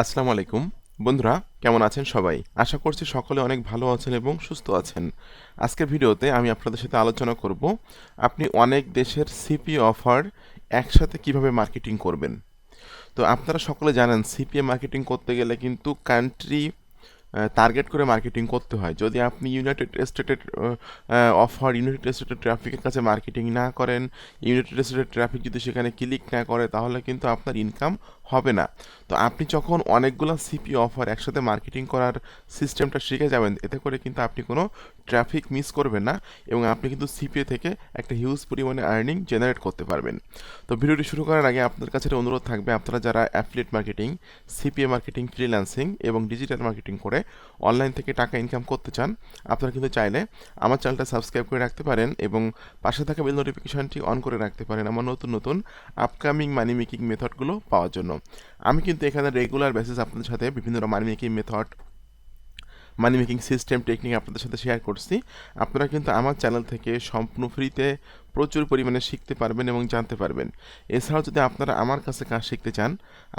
আসসালামু আলাইকুম। বন্ধুরা, কেমন আছেন সবাই? আশা করছি সকলে অনেক ভালো আছেন এবং সুস্থ আছেন। আজকের ভিডিওতে আমি আপনাদের সাথে আলোচনা করব, আপনি অনেক দেশের সিপি অফার একসাথে কীভাবে মার্কেটিং করবেন। তো আপনারা সকলে জানেন সিপিএ মার্কেটিং করতে গেলে কিন্তু কান্ট্রি টার্গেট করে মার্কেটিং করতে হয়। যদি আপনি ইউনাইটেড স্টেটের অফার ইউনাইটেড স্টেটের ট্রাফিকের কাছে মার্কেটিং না করেন ইউনাইটেড স্টেটের ট্রাফিক যদি সেখানে ক্লিক না করে, তাহলে কিন্তু আপনার ইনকাম হবে না। তো আপনি যখন অনেকগুলো সিপি অফার একসাথে মার্কেটিং করার সিস্টেমটা শিখে যাবেন, এতে করে কিন্তু আপনি কোনো ট্রাফিক মিস করবেন না এবং আপনি কিন্তু সিপিএ থেকে একটা হিউজ পরিমাণে আর্নিং জেনারেট করতে পারবেন। তো ভিডিওটি শুরু করার আগে আপনার কাছে অনুরোধ থাকবে, আপনারা যারা affiliate marketing CPA marketing freelancing এবং ডিজিটাল মার্কেটিং করে অনলাইন থেকে টাকা ইনকাম করতে চান, আপনারা কিন্তু চাইলে আমার চ্যানেলটা সাবস্ক্রাইব করে রাখতে পারেন এবং পাশে থাকা বেল নোটিফিকেশনটি অন করে রাখতে পারেন আমার নতুন নতুন আপকামিং মানি মেকিং মেথডগুলো পাওয়ার জন্য। আমি কিন্তু এখানে রেগুলার বেসিস আপনাদের সাথে বিভিন্ন money making method money making system technique আপনাদের সাথে শেয়ার করছি। আপনারা কিন্তু আমার চ্যানেল থেকে সম্পূর্ণ ফ্রিতে প্রচুর পরিমাণে শিখতে পারবেন এবং জানতে পারবেন। এছাড়াও যদি আপনারা আমার কাছে কাজ শিখতে চান,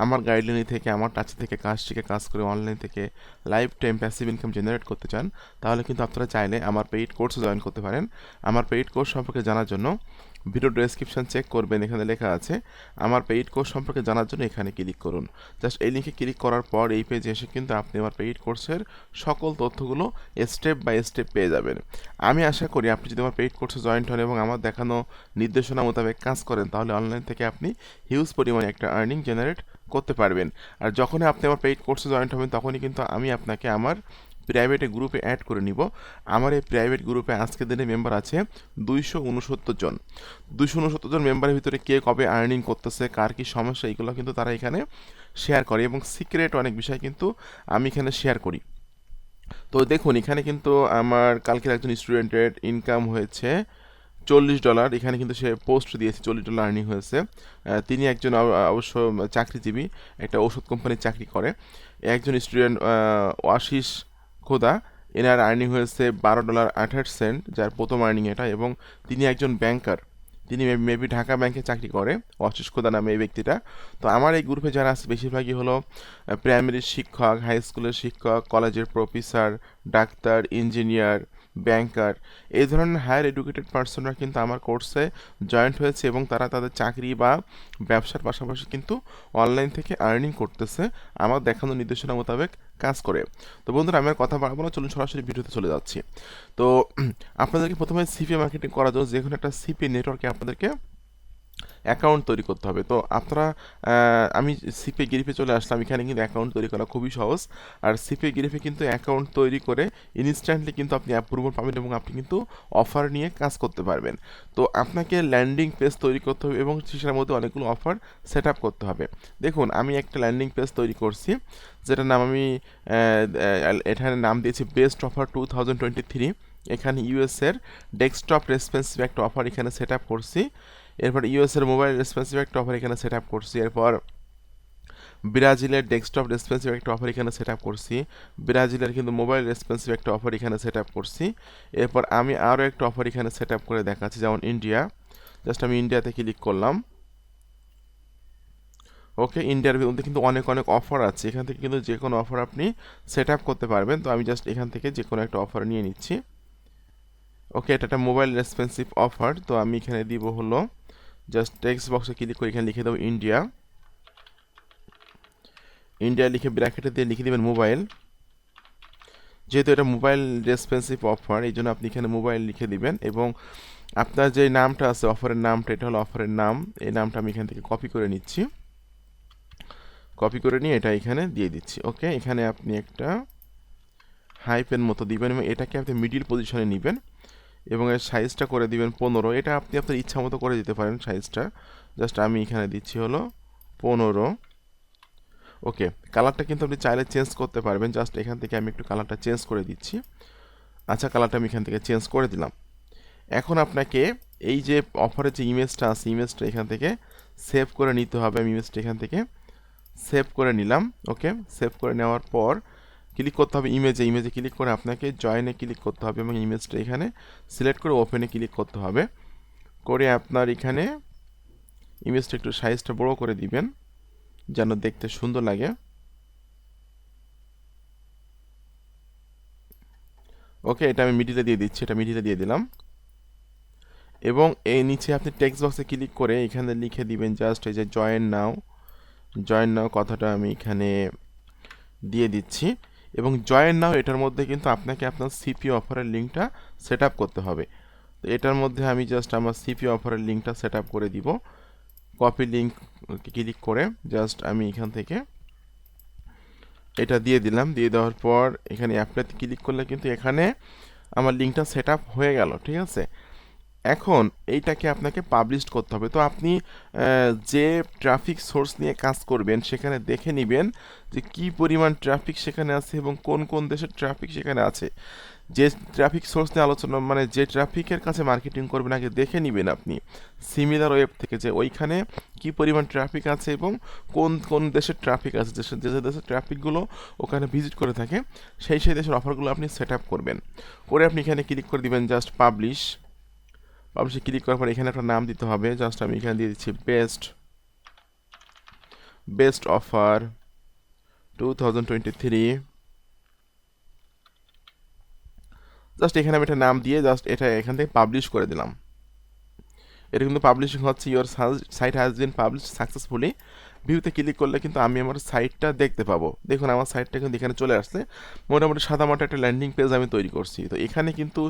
আমার গাইডলাইন থেকে, আমার টাচ থেকে কাজ শিখে কাজ করে অনলাইন থেকে life time passive income generate করতে চান, তাহলে কিন্তু আপনারা চাইলে আমার পেইড কোর্সে জয়েন করতে পারেন। আমার পেইড কোর্স সম্পর্কে জানার জন্য ভিডিও ডেসক্রিপশন চেক করবেন, এখানে লেখা আছে, আমার পেইড কোর্স সম্পর্কে জানার জন্য এখানে ক্লিক করুন। জাস্ট এই লিঙ্কে ক্লিক করার পর এই পেজে এসে কিন্তু আপনি আমার পেইড কোর্সের সকল তথ্যগুলো স্টেপ বাই স্টেপ পেয়ে যাবেন। আমি আশা করি আপনি যদি আমার পেইড কোর্সে জয়েন্ট হন এবং আমার দেখানো নির্দেশনা মোতাবেক কাজ করেন, তাহলে অনলাইন থেকে আপনি হিউজ পরিমাণে একটা আর্নিং জেনারেট করতে পারবেন। আর যখনই আপনি আমার পেইড কোর্সে জয়েন্ট হবেন, তখনই কিন্তু আমি আপনাকে আমার প্রাইভেটে গ্রুপে অ্যাড করে নিব। আমার এই প্রাইভেট গ্রুপে আজকের দিনে মেম্বার আছে দুইশো উনসত্তর জন। দুইশো উনসত্তর জন মেম্বারের ভিতরে কে কবে আর্নিং করতেছে, কার কী সমস্যা এইগুলো কিন্তু তারা এখানে শেয়ার করে এবং সিক্রেট অনেক বিষয় কিন্তু আমি এখানে শেয়ার করি। তো দেখুন, এখানে কিন্তু আমার কালকের একজন স্টুডেন্টের ইনকাম হয়েছে চল্লিশ ডলার এখানে কিন্তু সে পোস্ট দিয়েছে, চল্লিশ ডলার আর্নিং হয়েছে। তিনি একজন অবশ্য চাকরিজীবী, একটা ওষুধ কোম্পানির চাকরি করে। একজন স্টুডেন্ট আশিস খোদা, এনার আর্নিং হয়েছে বারো ডলার আঠাশ সেন্ট, যার প্রথম আর্নিং এটা, এবং তিনি একজন ব্যাংকার। তিনি মেবি ঢাকা ব্যাংকে চাকরি করে অশিস খোদা নামে এই ব্যক্তিটা। তো আমার এই গ্রুপে যারা আছে, বেশিরভাগই হলো প্রাইমারি শিক্ষক হাই স্কুলের শিক্ষক কলেজের প্রফেসর ডাক্তার ইঞ্জিনিয়ার ব্যাংকার এই ধরনের হায়ার এডুকেটেড পার্সনরা কিন্তু আমার কোর্সে জয়েন্ট হয়েছে এবং তারা তাদের চাকরি বা ব্যবসার পাশাপাশি কিন্তু অনলাইন থেকে আর্নিং করতেছে আমার দেখানো নির্দেশনা মোতাবেক কাজ করে। তো বন্ধুরা, আমি আর কথা বাড়াবো না, চলুন সরাসরি ভিডিওতে চলে যাচ্ছি। তো আপনাদেরকে প্রথমে সিপি মার্কেটিং করা জন্য যে কোনো একটা সিপি নেটওয়ার্কে আপনাদেরকে অ্যাকাউন্ট তৈরি করতে হবে। তো আপনারা আমি সিপে গিরিফে চলে আসলাম। এখানে কিন্তু অ্যাকাউন্ট তৈরি করা খুবই সহজ। আর সিপে গিরিফে কিন্তু অ্যাকাউন্ট তৈরি করে ইনস্ট্যান্টলি কিন্তু আপনি অ্যাপ্রুভাল পাবেন এবং আপনি কিন্তু অফার নিয়ে কাজ করতে পারবেন। তো আপনাকে ল্যান্ডিং পেজ তৈরি করতে হবে এবং সেটার মধ্যে অনেকগুলো অফার সেট আপ করতে হবে। দেখুন, আমি একটা ল্যান্ডিং পেজ তৈরি করছি, যেটার নাম আমি এখানে নাম দিয়েছি best offer two thousand twenty three এখানে ইউএসের ডেস্কটপ রেসপেন্সিভ একটা অফার এখানে সেট আপ করছি। এরপর ইউএসের মোবাইল রেসপন্সিভ একটা অফার এখানে সেট আপ করছি। এরপর ব্রাজিলের ডেস্কটপ রেসপন্সিভ একটা অফার এখানে সেট আপ করছি। ব্রাজিলের কিন্তু মোবাইল রেসপন্সিভ একটা অফার এখানে সেট আপ করছি। এরপর আমি আরও একটা অফার এখানে সেট আপ করে দেখাচ্ছি, যেমন ইন্ডিয়া জাস্ট আমি ইন্ডিয়াতে ক্লিক করলাম। ওকে ইন্ডিয়ার মধ্যে কিন্তু অনেক অনেক অফার আছে। এখান থেকে কিন্তু যে কোনো অফার আপনি সেট আপ করতে পারবেন। তো আমি জাস্ট এখান থেকে যে কোনো একটা অফার নিয়ে নিচ্ছি। ওকে এটা একটা মোবাইল রেসপেন্সিভ অফার তো আমি এখানে দিব হলো জাস্ট টেক্সট বক্সে ক্লিক করে এখানে লিখে দেবো ইন্ডিয়া ইন্ডিয়া লিখে ব্র্যাকেটে দিয়ে লিখে দেবেন মোবাইল যেহেতু এটা মোবাইল রেসপেন্সিভ অফার এই জন্য আপনি এখানে মোবাইল লিখে দিবেন এবং আপনার যে নামটা আছে অফারের নামটা, এটা হলো অফারের নাম। এই নামটা আমি এখান থেকে কপি করে নিচ্ছি। কপি করে নিয়ে এটা এখানে দিয়ে দিচ্ছি ওকে এখানে আপনি একটা হাইপের মতো দিবেন এবং এটাকে আপনি মিডিল পজিশনে নেবেন। এবং এর সাইজটা করে দিবেন পনেরো। এটা আপনি আপনার ইচ্ছা মতো করে দিতে পারেন সাইজটা জাস্ট আমি এখানে দিচ্ছি হলো পনেরো। ওকে কালারটা কিন্তু আপনি চাইলে চেঞ্জ করতে পারবেন। জাস্ট এখান থেকে আমি একটু কালারটা চেঞ্জ করে দিচ্ছি। আচ্ছা কালারটা আমি এখান থেকে চেঞ্জ করে দিলাম। এখন আপনাকে এই যে অফারের যে ইমেজটা আছে ইমেজটা এখান থেকে সেভ করে নিতে হবে। আমি ইমেজটা এখান থেকে সেভ করে নিলাম। ওকে সেভ করে নেওয়ার পর ক্লিক করতে হবে ইমেজে ইমেজে ক্লিক করে আপনাকে জয়েনে ক্লিক করতে হবে এবং ইমেজটা এখানে সিলেক্ট করে ওপেনে ক্লিক করতে হবে। করে আপনার এখানে ইমেজটা একটু সাইজটা বড় করে দিবেন, যেন দেখতে সুন্দর লাগে। ওকে এটা আমি মিডিতে দিয়ে দিচ্ছি, এটা মিডিতে দিয়ে দিলাম। এবং এই নিচে আপনি টেক্সট বক্সে ক্লিক করে এখানে লিখে দিবেন জাস্ট এই যে জয়েন নাও জয়েন নাও কথাটা আমি এখানে দিয়ে দিচ্ছি। এবং জয়েন নাও, এটার মধ্যে কিন্তু আপনাকে আপনার সিপি অফারের লিঙ্কটা সেট করতে হবে। তো এটার মধ্যে আমি জাস্ট আমার সিপি অফারের লিঙ্কটা সেট করে দিব। কপি লিঙ্ক ক্লিক করে জাস্ট আমি এখান থেকে এটা দিয়ে দিলাম। দিয়ে দেওয়ার পর এখানে অ্যাপ্লাইতে ক্লিক করলে কিন্তু এখানে আমার লিঙ্কটা সেট হয়ে গেল, ঠিক আছে? এখন এইটাকে আপনাকে পাবলিশ করতে হবে। তো আপনি যে ট্রাফিক সোর্স নিয়ে কাজ করবেন, সেখানে দেখে নেবেন যে কি পরিমাণ ট্রাফিক সেখানে আছে এবং কোন কোন দেশের ট্রাফিক সেখানে আছে। যে ট্রাফিক সোর্স নিয়ে আলোচনা মানে যে ট্রাফিকের কাছে মার্কেটিং করবেন, আগে দেখে নেবেন আপনি সিমিলার ওয়েব থেকে যে ওইখানে কি পরিমাণ ট্রাফিক আছে এবং কোন কোন দেশের ট্রাফিক আছে। যে যে দেশের ট্রাফিকগুলো ওখানে ভিজিট করে থাকে, সেই সেই দেশের অফারগুলো আপনি সেট আপ করবেন। করে আপনি এখানে ক্লিক করে দিবেন জাস্ট পাবলিশ পাবলিশে ক্লিক করার পর এখানে একটা নাম দিতে হবে। জাস্ট আমি এখানে দিয়ে দিচ্ছি best best offer two thousand twenty three just এখানে আমি একটা নাম দিয়ে জাস্ট এটা এখান থেকে পাবলিশ করে দিলাম। এটা কিন্তু পাবলিশিং হচ্ছে your site has been publish successfully ভিউতে ক্লিক করলে কিন্তু আমি আমার সাইটটা দেখতে পাবো। দেখুন, আমার সাইটটা কিন্তু এখানে চলে আসছে। মোটামুটি সাদামাটা একটা ল্যান্ডিং পেজ আমি তৈরি করছি। তো এখানে কিন্তু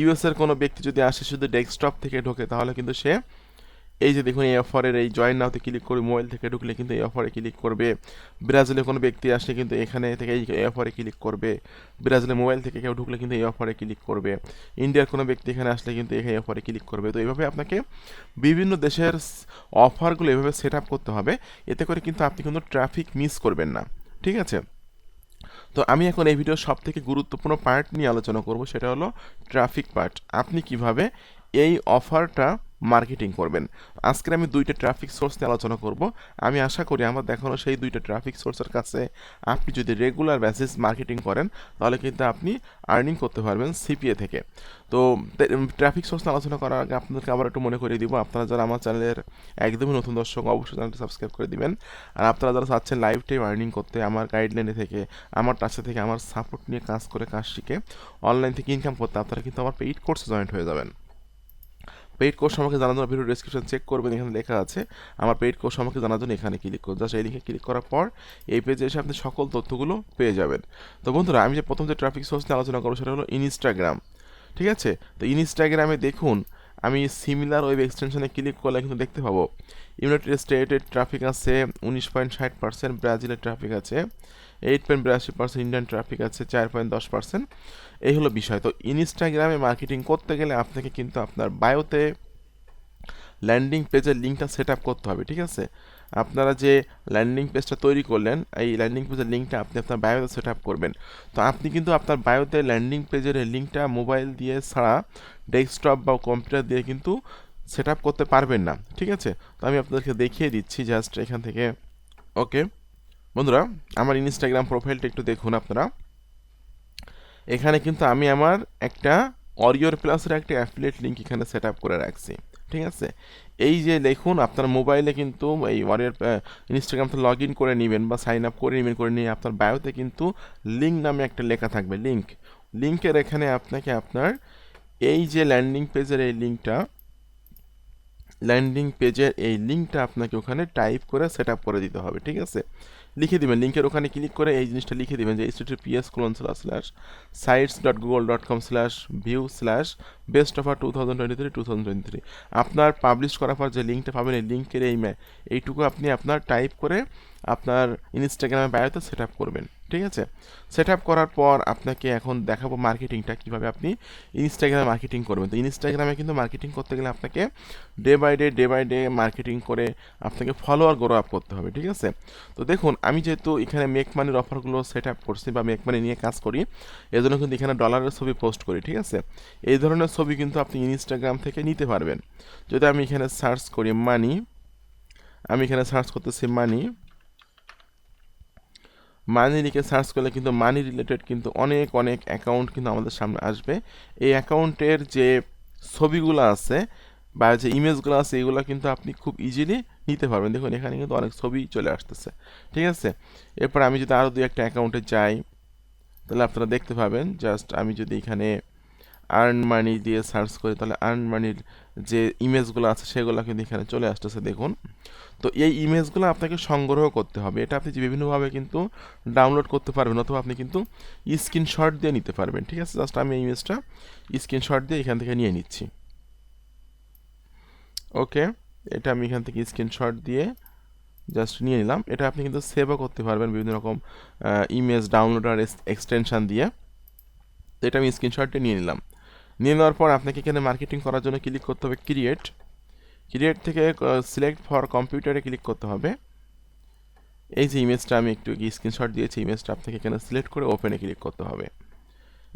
ইউএসের কোনো ব্যক্তি যদি আসে শুধু ডেস্কটপ থেকে ঢোকে, তাহলে কিন্তু সে এই যে দেখুন, এই অফারের এই জয়েন নাওতে ক্লিক করে মোবাইল থেকে ঢুকলে কিন্তু এই অফারে ক্লিক করবে। ব্রাজিলে কোনো ব্যক্তি আসলে কিন্তু এখানে থেকে এই অফারে ক্লিক করবে। ব্রাজিলে মোবাইল থেকে কেউ ঢুকলে কিন্তু এই অফারে ক্লিক করবে। ইন্ডিয়ার কোনো ব্যক্তি এখানে আসলে কিন্তু এই অফারে ক্লিক করবে। তো এইভাবে আপনাকে বিভিন্ন দেশের অফারগুলো এভাবে সেট আপ করতে হবে। এতে করে কিন্তু আপনি কিন্তু ট্রাফিক মিস করবেন না। ঠিক আছে? তো আমি এখন এই ভিডিওর সব থেকে গুরুত্বপূর্ণ পার্ট নিয়ে আলোচনা করব। সেটা হলো ট্রাফিক পার্ট আপনি কীভাবে এই অফারটা মার্কেটিং করবেন। আজকে আমি দুইটা ট্রাফিক সোর্স নিয়ে আলোচনা করব। আমি আশা করি আমার দেখানো সেই দুইটা ট্রাফিক সোর্সের কাছে আপনি যদি রেগুলার বেসিস মার্কেটিং করেন, তাহলে কিন্তু আপনি আর্নিং করতে পারবেন সিপিএ থেকে। তো ট্রাফিক সোর্স নিয়ে আলোচনা করার আগে আপনাদেরকে আবার একটু মনে করিয়ে দিব, আপনারা যারা আমার চ্যানেলের একদমই নতুন দর্শক, অবশ্যই চ্যানেলটি সাবস্ক্রাইব করে দিবেন। আর আপনারা যারা চাচ্ছেন লাইভ টাইম আর্নিং করতে, আমার গাইডলাইনে থেকে, আমার কাছে থেকে, আমার সাপোর্ট নিয়ে কাজ করে, কাজ শিখে অনলাইন থেকে ইনকাম করতে, আপনারা কিন্তু আমার পেইড কোর্সে জয়েন্ট হয়ে যাবেন। পেইড কোর্স আমাকে জানার জন্য ভিডিও ডিসক্রিপশন চেক করবেন, এখানে লেখা আছে। আমার পেইড কোর্স আমাকে জানার জন্য এখানে ক্লিক করুন। জাস্ট এই লিঙ্কে ক্লিক করার পর এই পেজে এসে আপনি সকল তথ্যগুলো পেয়ে যাবেন। তো বন্ধুরা, আমি যে প্রথম যে ট্রাফিক সোর্স নিয়ে আলোচনা করব সেটা হলো ইনস্টাগ্রাম ঠিক আছে? তো ইনস্টাগ্রামে দেখুন, আমি সিমিলার ওয়েব এক্সটেনশনে ক্লিক করলে কিন্তু দেখতে পাবো। ইউনাইটেড স্টেটের ট্রাফিক আছে, উনিশ পয়েন্ট ষাট পার্সেন্ট ব্রাজিলের ট্রাফিক আছে। এইট পয়েন্ট বিরাশি পার্সেন্ট ইন্ডিয়ান ট্রাফিক আছে, চার পয়েন্ট দশ পার্সেন্ট। এই হলো বিষয়। তো ইনস্টাগ্রামে মার্কেটিং করতে গেলে আপনাকে কিন্তু আপনার বায়োতে ল্যান্ডিং পেজের লিঙ্কটা সেট আপ করতে হবে, ঠিক আছে? আপনারা যে ল্যান্ডিং পেজটা তৈরি করলেন, এই ল্যান্ডিং পেজের লিঙ্কটা আপনি আপনার বায়োতে সেট আপ করবেন। তো আপনি কিন্তু আপনার বায়োতে ল্যান্ডিং পেজের লিঙ্কটা মোবাইল দিয়ে ছাড়া ডেস্কটপ বা কম্পিউটার দিয়ে কিন্তু সেট আপ করতে পারবেন না, ঠিক আছে? তো আমি আপনাদেরকে দেখিয়ে দিচ্ছি জাস্ট এখান থেকে। ওকে? বন্ধুরা, আমার ইনস্টাগ্রাম প্রোফাইলটা একটু দেখুন আপনারা। এখানে কিন্তু আমি আমার একটা অরিওর প্লাসের একটা অ্যাফিলেট লিঙ্ক এখানে সেট আপ করে রাখছি, ঠিক আছে? এই যে দেখুন, আপনার মোবাইলে কিন্তু এই ওয়ারিয়ার ইনস্টাগ্রামতে লগ ইন করে নেবেন বা সাইন আপ করে নেবেন, করে নিয়ে আপনার বায়োতে কিন্তু লিঙ্ক নামে একটা লেখা থাকবে লিঙ্ক লিঙ্কের এখানে আপনাকে আপনার এই যে ল্যান্ডিং পেজের এই লিঙ্কটা ল্যান্ডিং পেজের এই লিঙ্কটা আপনাকে ওখানে টাইপ করে সেট করে দিতে হবে, ঠিক আছে? লিখে দিবেন, লিঙ্কের ওখানে ক্লিক করে এই জিনিসটা লিখে দিবেন যে H PS colon slash slash sites dot Google dot com slash view slash best offer two thousand twenty three two thousand twenty three আপনার পাবলিশ করার পর যে লিঙ্কটা পাবেন, এই লিঙ্কের এই এইটুকু আপনি আপনার টাইপ করে আপনার ইনস্টাগ্রামে বায়োতে সেট আপ করবেন। ঠিক আছে? সেট আপ করার পর আপনাকে এখন দেখাবো মার্কেটিংটা কীভাবে আপনি ইনস্টাগ্রামে মার্কেটিং করবেন। তো ইনস্টাগ্রামে কিন্তু মার্কেটিং করতে গেলে আপনাকে day by day day by day marketing করে আপনাকে ফলোয়ার গ্রো আপ করতে হবে, ঠিক আছে? তো দেখুন, আমি যেহেতু এখানে মেক মানির অফারগুলো সেট আপ করছি বা মেক মানি নিয়ে কাজ করি এই জন্য কিন্তু এখানে ডলারের ছবি পোস্ট করি, ঠিক আছে? এই ধরনের ছবি কিন্তু আপনি ইনস্টাগ্রাম থেকে নিতে পারবেন। যদি আমি এখানে সার্চ করি মানি আমি এখানে সার্চ করতেছি মানি মানি লিখে সার্চ করলে কিন্তু মানি রিলেটেড কিন্তু অনেক অনেক অ্যাকাউন্ট কিন্তু আমাদের সামনে আসবে। এই অ্যাকাউন্টের যে ছবিগুলো আছে বা যে ইমেজগুলো আছে, এগুলো কিন্তু আপনি খুব ইজিলি নিতে পারবেন। দেখুন, এখানে কিন্তু অনেক ছবি চলে আসতেছে। ঠিক আছে? এরপর আমি যদি আরও দু একটা অ্যাকাউন্টে যাই, তাহলে আপনারা দেখতে পাবেন জাস্ট আমি যদি এখানে আর্ন মানি দিয়ে সার্চ করি, তাহলে আর্ন মানির যে ইমেজগুলো আছে, সেগুলো কিন্তু এখানে চলে আসতেছে, দেখুন। তো এই ইমেজগুলো আপনাকে সংগ্রহ করতে হবে। এটা আপনি বিভিন্নভাবে কিন্তু ডাউনলোড করতে পারবেন, অথবা আপনি কিন্তু স্ক্রিনশট দিয়ে নিতে পারবেন, ঠিক আছে? জাস্ট আমি এই ইমেজটা স্ক্রিনশট দিয়ে এখান থেকে নিয়ে নিচ্ছি। ওকে এটা আমি এখান থেকে স্ক্রিনশট দিয়ে জাস্ট নিয়ে নিলাম। এটা আপনি কিন্তু সেভও করতে পারবেন বিভিন্ন রকম ইমেজ ডাউনলোড আর এক্সটেনশান দিয়ে। তো এটা আমি স্ক্রিনশটটা নিয়ে নিলাম। নিয়ে নেওয়ার পর আপনাকে এখানে মার্কেটিং করার জন্য ক্লিক করতে হবে ক্রিয়েট ক্রিয়েট থেকে সিলেক্ট ফর কম্পিউটারে ক্লিক করতে হবে। এই যে ইমেজটা আমি একটু স্ক্রিনশট দিয়েছি ইমেজটা আপনাকে এখানে সিলেক্ট করে ওপেনে ক্লিক করতে হবে।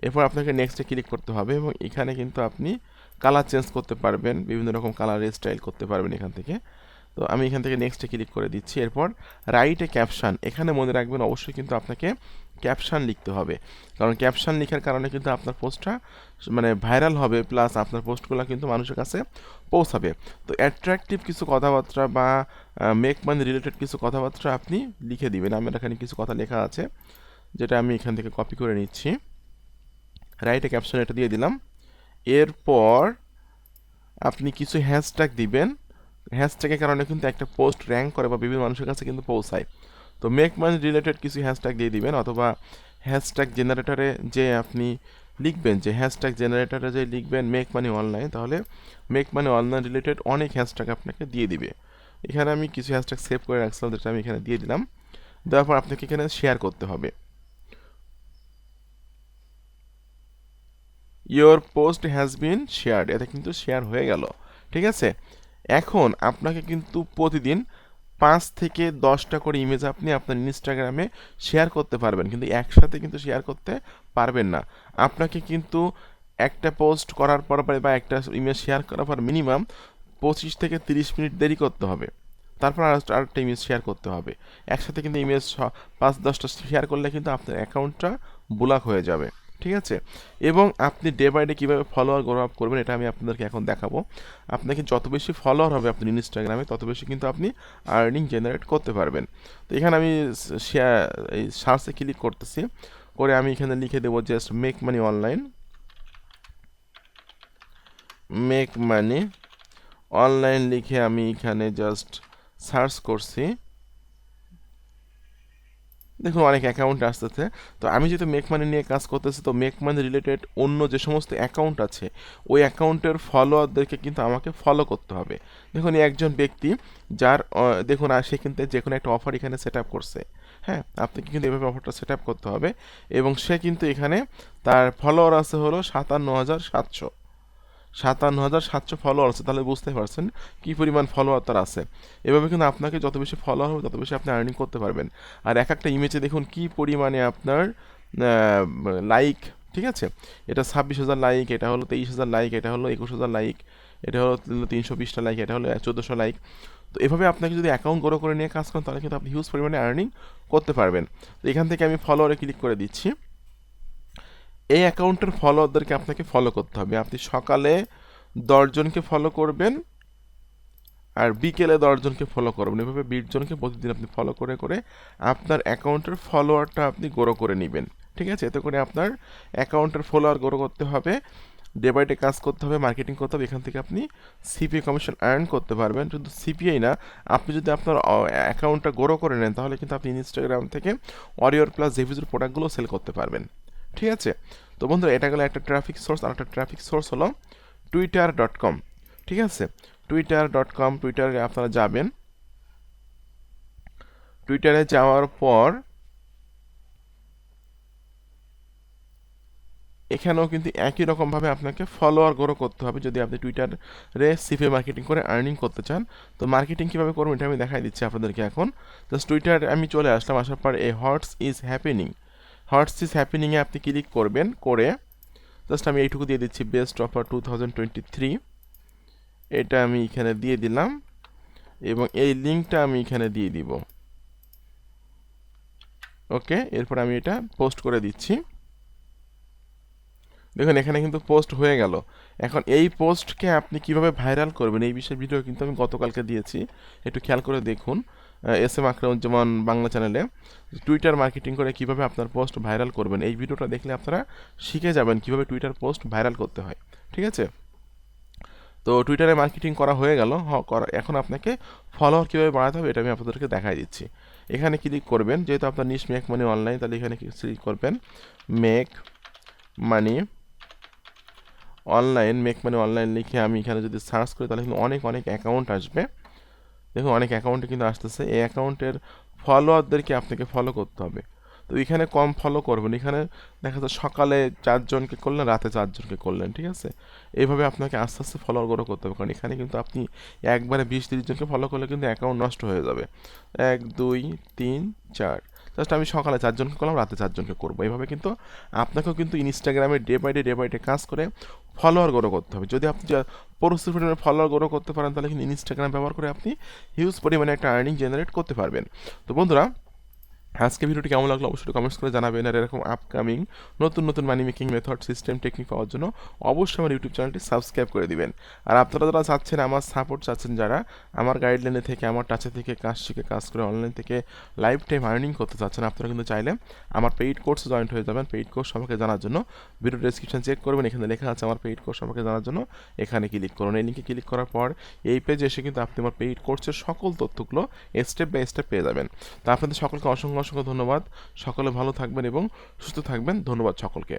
এরপর আপনাকে নেক্সটে ক্লিক করতে হবে এবং এখানে কিন্তু আপনি কালার চেঞ্জ করতে পারবেন, বিভিন্ন রকম কালারের স্টাইল করতে পারবেন এখান থেকে। তো আমি এখান থেকে নেক্সটে ক্লিক করে দিচ্ছি। এরপর রাইটে ক্যাপশান এখানে মনে রাখবেন অবশ্যই কিন্তু আপনাকে ক্যাপশান লিখতে হবে। কারণ ক্যাপশান লেখার কারণে কিন্তু আপনার পোস্টটা মানে ভাইরাল হবে প্লাস আপনার পোস্টগুলো কিন্তু মানুষের কাছে পৌঁছাবে। তো অ্যাট্রাকটিভ কিছু কথাবার্তা বা মেক মানি রিলেটেড কিছু কথাবার্তা আপনি লিখে দিবেন। আমার এখানে কিছু কথা লেখা আছে, যেটা আমি এখান থেকে কপি করে নিচ্ছি। রাইটে ক্যাপশন এটা দিয়ে দিলাম। এরপর আপনি কিছু হ্যাশট্যাগ দিবেন। হ্যাশট্যাগের কারণে কিন্তু একটা পোস্ট র্যাঙ্ক করে বা বিভিন্ন মানুষের কাছে কিন্তু পৌঁছায়। তো মেক মানি রিলেটেড কিছু হ্যাশট্যাগ দিয়ে দিবেন অথবা হ্যাশট্যাগ জেনারেটরে যে আপনি লিখবেন, যে হ্যাশট্যাগ জেনারেটরে যে লিখবেন মেক মানি অনলাইন তাহলে মেক মানি অনলাইন রিলেটেড অনেক হ্যাশট্যাগ আপনাকে দিয়ে দিবে। এখানে আমি কিছু হ্যাশট্যাগ সেভ করে রাখছিলাম, যেটা আমি এখানে দিয়ে দিলাম। দেওয়ার পর আপনাকে এখানে শেয়ার করতে হবে। Your post has been shared এতে কিন্তু শেয়ার হয়ে গেল, ঠিক আছে? এখন আপনাকে কিন্তু প্রতিদিন পাঁচ থেকে দশটা করে ইমেজ আপনি আপনার ইনস্টাগ্রামে শেয়ার করতে পারবেন। কিন্তু একসাথে কিন্তু শেয়ার করতে পারবেন না। আপনাকে কিন্তু একটা পোস্ট করার পর বা একটা ইমেজ শেয়ার করার পর মিনিমাম পঁচিশ থেকে তিরিশ মিনিট দেরি করতে হবে। তারপর আর আরেকটা ইমেজ শেয়ার করতে হবে। একসাথে কিন্তু ইমেজ পাঁচ, দশটা শেয়ার করলে কিন্তু আপনার অ্যাকাউন্টটা ব্লক হয়ে যাবে। ঠিক আছে? এবং আপনি ডে বাই ডে কীভাবে ফলোয়ার গ্রো আপ করবেন এটা আমি আপনাদেরকে এখন দেখাবো। আপনাকে যত বেশি ফলোয়ার হবে আপনার ইনস্টাগ্রামে তত বেশি কিন্তু আপনি আর্নিং জেনারেট করতে পারবেন। তো এখানে আমি শেয়ার এই সার্চে ক্লিক করতেছি। করে আমি এখানে লিখে দেবো just make money online make money online লিখে আমি এখানে জাস্ট সার্চ করছি। দেখুন, অনেক অ্যাকাউন্ট আসতেছে। তো আমি যেহেতু মেক মানি নিয়ে কাজ করতেছি, তো মেক মানি রিলেটেড অন্য যে সমস্ত অ্যাকাউন্ট আছে, ওই অ্যাকাউন্টের ফলোয়ারদেরকে কিন্তু আমাকে ফলো করতে হবে। দেখুন একজন ব্যক্তি, যার দেখুন, আর সে কিন্তু যে কোনো একটা অফার এখানে সেট আপ করছে। হ্যাঁ আপনাকে কিন্তু এভাবে অফারটা সেট আপ করতে হবে। এবং সে কিন্তু এখানে, তার ফলোয়ার আছে হলো সাতান্ন হাজার সাতশো। সাতান্ন হাজার সাতশো ফলোয়ার আছে, তাহলে বুঝতে পারছেন কী পরিমাণ ফলোয়ার তার আছে। এভাবে কিন্তু আপনাকে যত বেশি ফলোয়ার হবে, তত বেশি আপনি আর্নিং করতে পারবেন। আর এক একটা ইমেজে দেখুন কী পরিমাণে আপনার লাইক ঠিক আছে? এটা ছাব্বিশ হাজার লাইক এটা হলো তেইশ হাজার লাইক এটা হলো একুশ হাজার লাইক এটা হলো তিনশো বিশটা লাইক এটা হলো চোদ্দোশো লাইক তো এভাবে আপনাকে যদি অ্যাকাউন্ট গ্রো করে নিয়ে কাজ করেন, তাহলে কিন্তু আপনি হিউজ পরিমাণে আর্নিং করতে পারবেন। তো এখান থেকে আমি ফলোয়ারে ক্লিক করে দিচ্ছি। এই অ্যাকাউন্টের ফলোয়ারদেরকে আপনাকে ফলো করতে হবে। আপনি সকালে দশজনকে ফলো করবেন আর বিকেলে দশজনকে ফলো করবেন। এভাবে বিশজনকে প্রতিদিন আপনি ফলো করে করে আপনার অ্যাকাউন্টের ফলোয়ারটা আপনি গ্রো করে নেবেন। ঠিক আছে? এতে করে আপনার অ্যাকাউন্টের ফলোয়ার গ্রো করতে হবে ডে বাই ডে কাজ করতে হবে মার্কেটিং করতে হবে, এখান থেকে আপনি সিপিআই কমিশন আর্ন করতে পারবেন। শুধু সিপিআই না, আপনি যদি আপনার অ্যাকাউন্টটা গ্রো করে নেন, তাহলে কিন্তু আপনি ইনস্টাগ্রাম থেকে অরিওর প্লাস জেভিজুর প্রোডাক্টগুলো সেল করতে পারবেন। ঠিক আছে? তো বন্ধুরা, এটা গেলো একটা ট্রাফিক সোর্স আর একটা ট্রাফিক সোর্স হলো টুইটার ডট কম ঠিক আছে? টুইটার ডট কম টুইটারে আপনারা যাবেন। টুইটারে যাওয়ার পর এখানেও কিন্তু একই রকমভাবে আপনাকে ফলোয়ার গ্রো করতে হবে। যদি আপনি টুইটারে সিফে মার্কেটিং করে আর্নিং করতে চান, তো মার্কেটিং কীভাবে করবেন এটা আমি দেখাই দিচ্ছি আপনাদেরকে এখন। জাস্ট টুইটার আমি চলে আসলাম, আসার পর a what's is happening what's is হ্যাপেনিংয়ে আপনি ক্লিক করবেন, করে জাস্ট আমি এইটুকু দিয়ে দিচ্ছি best offer two thousand twenty three এটা আমি এখানে দিয়ে দিলাম এবং এই লিঙ্কটা আমি এখানে দিয়ে দিব। ওকে এরপর আমি এটা পোস্ট করে দিচ্ছি। দেখুন, এখানে কিন্তু পোস্ট হয়ে গেল। এখন এই পোস্টকে আপনি কীভাবে ভাইরাল করবেন এই বিষয়ে ভিডিও কিন্তু আমি গতকালকে দিয়েছি। একটু খেয়াল করে দেখুন। এস এম আকরামুজ্জামান বাংলা চ্যানেলে টুইটার মার্কেটিং করে কীভাবে আপনার পোস্ট ভাইরাল করবেন। এই ভিডিওটা দেখলে আপনারা শিখে যাবেন কীভাবে টুইটার পোস্ট ভাইরাল করতে হয়। ঠিক আছে? তো টুইটারে মার্কেটিং করা হয়ে গেল। এখন আপনাকে ফলোয়ার কীভাবে বাড়াতে হবে এটা আমি আপনাদেরকে দেখাই দিচ্ছি। এখানে ক্লিক করবেন, যেহেতু আপনার নিশ মেক মানি অনলাইন তাহলে এখানে ক্লিক করবেন make money online make money online লিখে আমি এখানে যদি সার্চ করি, তাহলে কিন্তু অনেক অনেক অ্যাকাউন্ট আসবে। দেখুন, অনেক অ্যাকাউন্টে কিন্তু আসতেছে। এই অ্যাকাউন্টের ফলোয়ারদেরকে আপনাকে ফলো করতে হবে। তো এখানে কম ফলো করবেন। এখানে দেখা যাচ্ছে সকালে চারজনকে করলেন, রাতে চারজনকে করলেন, ঠিক আছে? এইভাবে আপনাকে আস্তে আস্তে ফলোয়ার গ্রো করতে হবে। কারণ এখানে কিন্তু আপনি একবারে বিশ তিরিশ জনকে ফলো করলে কিন্তু অ্যাকাউন্ট নষ্ট হয়ে যাবে। এক, দুই, তিন, চার। জাস্ট আমি সকালে চারজনকে করলাম, রাতে চারজনকে করব। এইভাবে কিন্তু আপনাকেও কিন্তু ইনস্টাগ্রামে day by day day by day কাজ করে ফলোয়ার গ্রো করতে হবে। যদি আপনি প্রচুর পরিমাণে ফলোয়ার গ্রো করতে পারেন, তাহলে কিন্তু ইনস্টাগ্রাম ব্যবহার করে আপনি হিউজ পরিমাণে একটা আর্নিং জেনারেট করতে পারবেন। তো বন্ধুরা আজকে ভিডিওটি কেমন লাগল অবশ্যই কমেন্টস করে জানাবেন। আর এরকম আপকামিং নতুন নতুন money making method system technique পাওয়ার জন্য অবশ্যই আমার ইউটিউব চ্যানেলটি সাবস্ক্রাইব করে দিবেন। আর আপনারা যারা চাচ্ছেন, আমার সাপোর্ট চাচ্ছেন, যারা আমার গাইডলাইনে থেকে, আমার টাচে থেকে কাজ শিখে, কাজ করে অনলাইন থেকে লাইফ টাইম আর্নিং করতে চাচ্ছেন, আপনারা কিন্তু চাইলে আমার পেইড কোর্সে জয়েন্ট হয়ে যাবেন। পেইড কোর্স সম্পর্কে জানার জন্য ভিডিও ডেসক্রিপশন চেক করবেন। এখানে লেখা আছে আমার পেইড কোর্স সম্পর্কে জানার জন্য। এখানে ক্লিক করুন। এই লিঙ্কে ক্লিক করার পর এই পেজে এসে কিন্তু আপনি আমার পেইড কোর্সের সকল তথ্যগুলো স্টেপ বাই স্টেপ পেয়ে যাবেন। তা আপনাদের সকলকে অসংখ্য অসংখ্য ধন্যবাদ। সকলে ভালো থাকবেন এবং সুস্থ থাকবেন। ধন্যবাদ সকলকে।